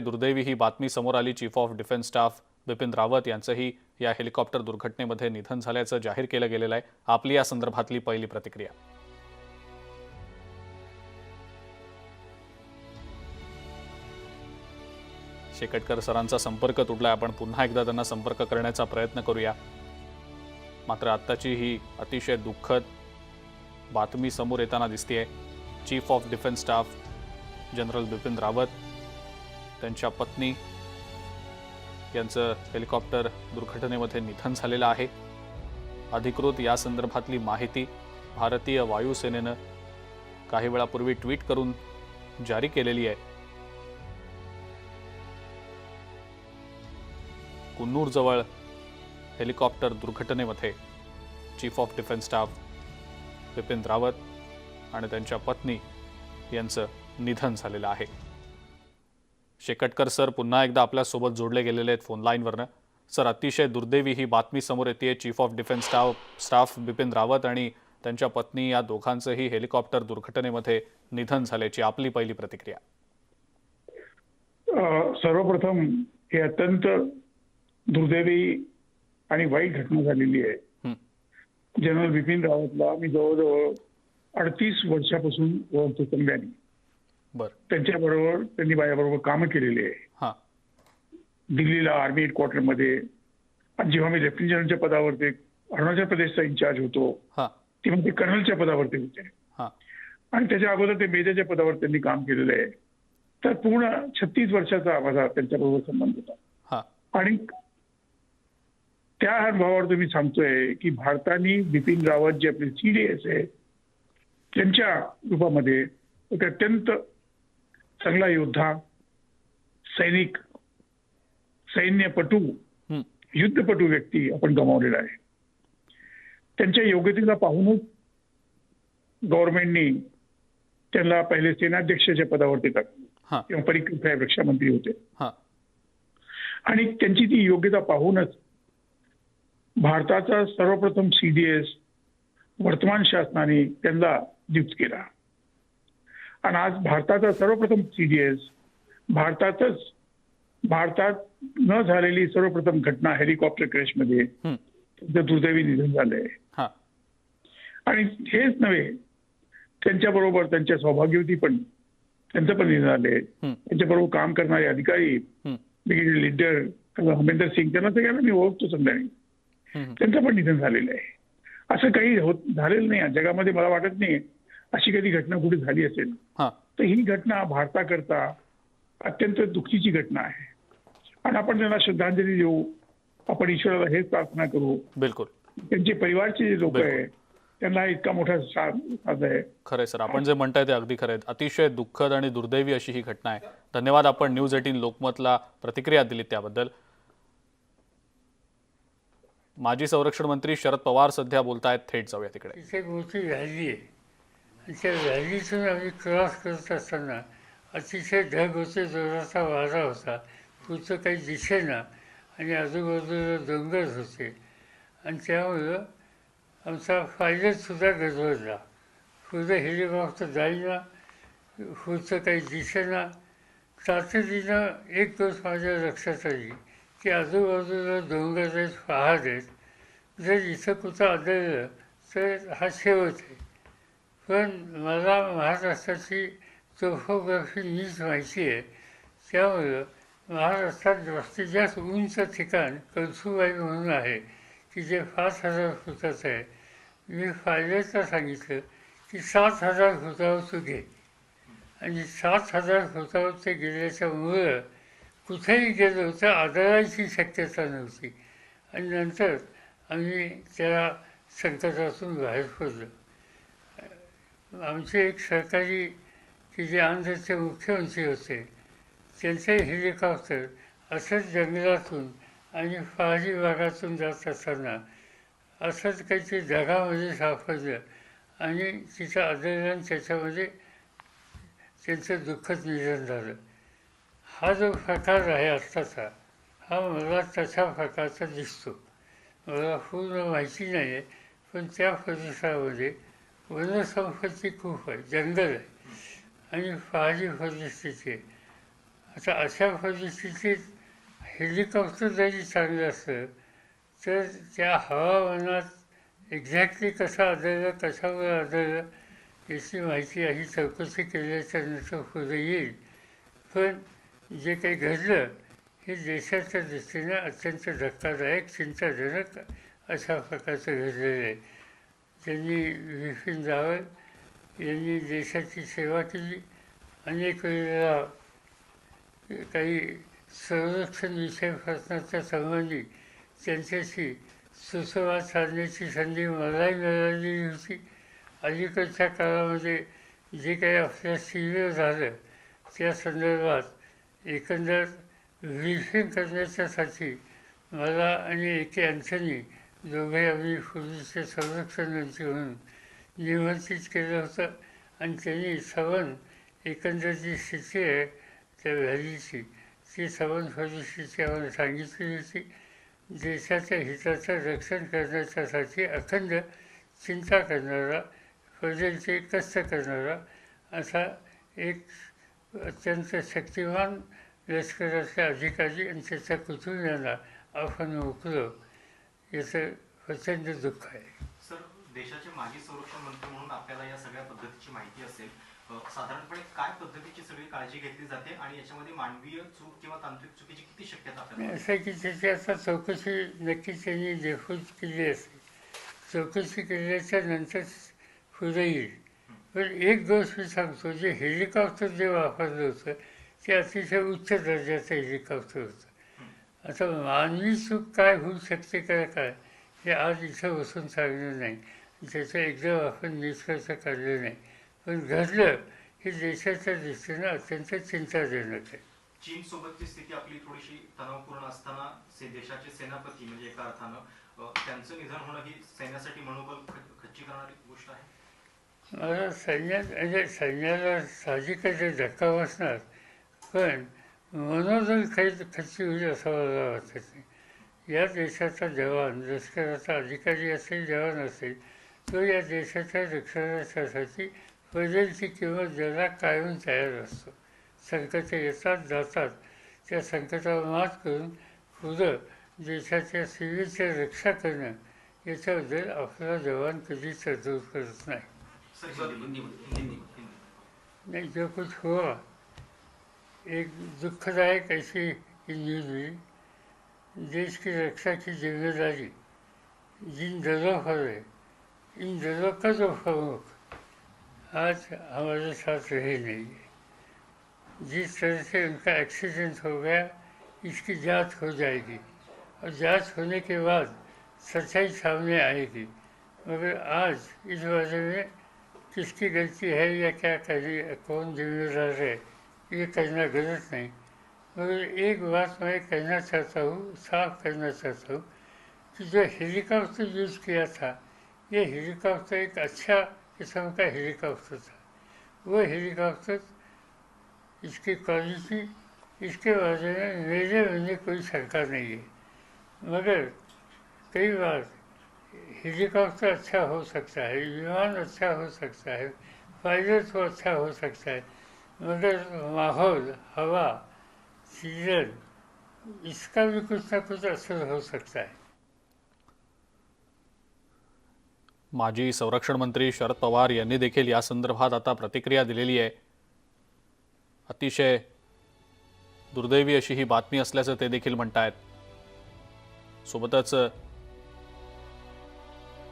दुर्दैवी ही बातमी समोर आली. Chief of defence staff Bipin Rawat यांचंही या हेलिकॉप्टर दुर्घटनेमध्ये निधन झाल्याचं जाहीर केलं गेलेलं आहे. आपली या संदर्भातली पहिली प्रतिक्रिया. शेकटकर सरांचा संपर्क तुटलाय. आपण पुन्हा एकदा त्यांना संपर्क करण्याचा प्रयत्न करूया. मात्र आत्ताची ही अतिशय दुःखद बातमी समोर येताना दिसतेय. Chief of defence staff general Bipin Rawat त्यांच्या पत्नी यांचं हेलिकॉप्टर दुर्घटनेमध्ये निधन झालेलं आहे. अधिकृत या संदर्भातली माहिती भारतीय वायुसेनेनं काही वेळापूर्वी ट्विट करून जारी केलेली आहे. कुन्नूरजवळ helicopter दुर्घटनेमध्ये chief of defence staff Bipin Rawat आणि त्यांच्या पत्नी यांचं निधन झालेलं आहे. शेकटकर सर पुन्हा एकदा आपल्यासोबत जोडले गेलेले आहेत फोन लाईनवरनं सर अतिशय दुर्दैवी ही बातमी समोर येते chief of defence staff staff Bipin Rawat आणि त्यांच्या पत्नी या दोघांचंही हेलिकॉप्टर दुर्घटनेमध्ये निधन झाल्याची आपली पहिली प्रतिक्रिया. सर्वप्रथम ही अत्यंत दुर्दैवी आणि वाईट घटना झालेली आहे. जनरल बिपिन रावतला मी जवळजवळ अडतीस वर्षापासून ओळखतो बरं त्यांच्याबरोबर त्यांनी माझ्याबरोबर कामं केलेली आहे. दिल्लीला आर्मी हेडक्वार्टरमध्ये आणि जेव्हा मी लेफ्टनंट जनरलच्या पदावरती अरुणाचल प्रदेशचा इन्चार्ज होतो हां. तेव्हा ते कर्नलच्या पदावरती होते. आणि त्याच्या अगोदर ते मेजरच्या पदावर त्यांनी काम केलेलं आहे. तर पूर्ण छत्तीस वर्षाचा माझा त्यांच्याबरोबर संबंध होता. हां. आणि त्या अनुभवावर तुम्ही सांगतोय की भारताने बिपिन रावत जे आपले सी डी एस आहे त्यांच्या रूपामध्ये एक अत्यंत चांगला योद्धा सैनिक सैन्यपटू युद्धपटू व्यक्ती आपण गमावलेला आहे. त्यांच्या योग्यतेला पाहूनच गव्हर्नमेंटनी त्यांना पहिले सेनाध्यक्षाच्या पदावरती टाकलं. किंवा परिक्रम साहेब रक्षा मंत्री होते आणि त्यांची ती योग्यता पाहूनच भारताचा सर्वप्रथम सीडीएस वर्तमान शासनाने त्यांना नियुक्त केला. आणि आज भारताचा सर्वप्रथम सीडीएस भारतातच भारतात न झालेली सर्वप्रथम घटना हेलिकॉप्टर क्रॅशमध्ये त्यांचं दुर्दैवी निधन झालंय. हां. आणि हेच नव्हे त्यांच्याबरोबर त्यांच्या सौभाग्यवती पण त्यांचं पण निधन झालंय. हं, त्यांच्याबरोबर काम करणारे अधिकारी ब्रिगेडियर लीडर हमेंदर सिंग त्यांना सगळ्यांना मी ओळखतो संध्याकाळी हं, त्यांचं पण निधन झालेलं आहे. असं काही होत झालेलं नाही. जगामध्ये मला वाटत नाही. अशी कधी घटना कुठे झाली असेल? हां. तर ही घटना भारताकरता अत्यंत दुःखीची घटना आहे. आणि आपण त्यांना श्रद्धांजली देऊ आपण ईश्वराला हेच प्रार्थना करू. बिलकुल. त्यांचे परिवारचे जे लोक बिलकुल. आहे त्यांना इतका मोठा साथ आहे. खरंय सर. आपण जे म्हणताय ते अगदी खरं आहे अतिशय दुःखद आणि दुर्दैवी अशी ही घटना आहे. धन्यवाद आपण न्यूज एटीन लोकमतला प्रतिक्रिया दिली त्याबद्दल. माजी संरक्षण मंत्री शरद पवार सध्या बोलतायत थेट जाऊया तिकडे. व्हॅली आहे. आणि त्या व्हॅलीतून आम्ही क्रॉस करत असताना अतिशय ढग होते जोराचा वारा होता. पुढचं काही दिसेना आणि आजूबाजूला डोंगर होते. आणि त्यामुळं आमचा पायलटसुद्धा गजबजला. पुढं हेलिकॉप्टर जाईना पुढचं काही दिसेना तातडीनं एक गोष्ट माझ्या लक्षात आली की आजूबाजूला डोंगर आहेत पहाड आहेत. जर इथं कुठं आढळलं तर हा शेवट आहे. पण मला महाराष्ट्राची टोफोग्राफी नीट माहिती आहे. त्यामुळं महाराष्ट्रात जास्तीत जास्त उंच ठिकाण कळसुबाई म्हणून आहे की जे पाच हजार फुटाचं आहे. मी फायद्याचं सांगितलं की सात हजार फुटावर तू घे. आणि सात हजार फुटावर ते गेल्याच्यामुळं कुठेही गेलो तर आदळायची शक्यता नव्हती. आणि नंतर आम्ही त्या संकटातून बाहेर पडलो. आमचे एक सरकारी की जे आंध्रचे मुख्यमंत्री होते त्यांचे हेलिकॉप्टर असंच जंगलातून आणि पहाडी भागातून जात असताना असंच काहीतरी ढगामध्ये सापडलं आणि तिथं आदळलं त्याच्यामध्ये त्यांचं दुःखद निधन झालं. हा जो प्रकार आहे आत्ताचा हा मला तशा प्रकारचा दिसतो. मला पूर्ण माहिती नाही आहे पण त्या परिसरामध्ये वनसंपत्ती खूप आहे जंगल आहे. आणि पहाडी परिस्थिती आहे. आता अशा परिस्थितीत हेलिकॉप्टर जरी चांगलं असलं तर त्या हवामानात एक्झॅक्टली कसं आढळलं कशावर आढळलं याची माहिती आधी चौकशी केल्याच्यानंतर पुढे येईल. पण जे काही घडलं हे देशाच्या दृष्टीने अत्यंत धक्कादायक चिंताजनक अशा प्रकारचं घडलेलं आहे. त्यांनी विपिन रावत यांनी देशाची सेवा केली. अनेक वेळेला काही संरक्षण प्रश्नाच्या संबंधी त्यांच्याशी सुसंवाद साधण्याची संधी मलाही मिळालेली होती अलीकडच्या काळामध्ये जे काही आपल्या शिबिर झालं त्या संदर्भात एकंदर ब्रीफिंग करण्याच्यासाठी मला आणि एके अँथनी दोघे आम्ही पोलीसचे संरक्षण मंत्री म्हणून निमंत्रित केलं होतं आणि त्यांनी सवन एकंदर जी स्थिती आहे त्या व्हॅलीची ती सवन परिस्थिती आम्हाला सांगितली होती देशाच्या हिताचं रक्षण करण्याच्यासाठी अखंड चिंता करणारा प्रजेचे कष्ट करणारा असा एक अत्यंत शक्तिमान लष्कराचे अधिकारी आणि त्याच्या कुटुंबियांना आपण मोकलो याचं प्रचंड दुःख आहे. सर देशाचे माजी संरक्षण मंत्री म्हणून आपल्याला या सगळ्या पद्धतीची माहिती असेल साधारणपणे काय पद्धतीची सगळी काळजी घेतली जाते आणि याच्यामध्ये मानवीय चूक किंवा तांत्रिक चुकीची किती शक्यता आपल्याला? असं की त्याची आता चौकशी नक्कीच त्यांनी देफूट केली असेल. चौकशी केल्याच्यानंतर पुढे येईल. पण एक गोष्ट मी सांगतो जे हेलिकॉप्टर जे वापरलं होतं ते अतिशय उच्च दर्जाचं हेलिकॉप्टर होतं. आता मानवी चूक काय होऊ शकते काय काय? हे आज इथं बसून सांगणं नाही. त्याचं एकदम आपण निष्कर्ष काढले नाही. पण घडलं हे देशाच्या दृष्टीनं अत्यंत चिंताजनक आहे. चीन सोबतची स्थिती आपली थोडीशी तणावपूर्ण असताना से देशाचे सेनापती म्हणजे एका अर्थानं त्यांचं निधन होणं ही सैन्यासाठी मनोबल खच्ची करणारी गोष्ट आहे? मला सैन्यात म्हणजे सैन्याला साहजिकच धक्का बसणार. पण मनोदल काही खच्ची होईल असं मला वाटत नाही या देशाचा जवान लष्कराचा अधिकारी असेल जवान असेल तो या देशाच्या रक्षणासाठी प्रजेची किंमत ज्याला कायम तयार असतो. संकट येतात जातात. त्या संकटावर मात करून पुढं देशाच्या सीमेची रक्षा करणं याच्याबद्दल आपला जवान कधीच तरतूद करत नहीं जो कुछ हुआ एक दुखदायक ऐसी न्यूज़ हुई, देश की रक्षा की ज़िम्मेदारी। जिन दलों पर है, इन दलों का जो प्रमुख आज हमारे साथ रहे नहीं है। जिस तरह से उनका एक्सीडेंट हो गया, इसकी जाँच हो जाएगी और जाँच होने के बाद सच्चाई सामने आएगी। मगर आज इस बारे में किसकी गलती है या क्या करी कौन जिम्मेदार है ये कहना गलत नहीं। मगर एक बात मैं कहना चाहता हूँ, साफ़ करना चाहता हूँ कि जो हेलीकॉप्टर यूज़ किया था, ये हेलीकॉप्टर एक अच्छा किस्म का हेलीकॉप्टर था। वो हेलीकॉप्टर इसकी क्वालिटी, इसके बारे में मेरे मैंने कोई शंका नहीं है। मगर कई बार हेलीकॉप्टर अच्छा हो सकता है, विमान अच्छा हो सकता है, पायलट तो अच्छा हो सकता है म्हणजे माहौल हवा सीजन इसका भी कुछ ना कुछ असर हो सकता है माजी संरक्षण मंत्री शरद पवार यांनी देखील या संदर्भात आता प्रतिक्रिया दिलेली आहे. अतिशय दुर्दैवी अशी ही बातमी असल्याचं ते देखील म्हणतायत. सोबतच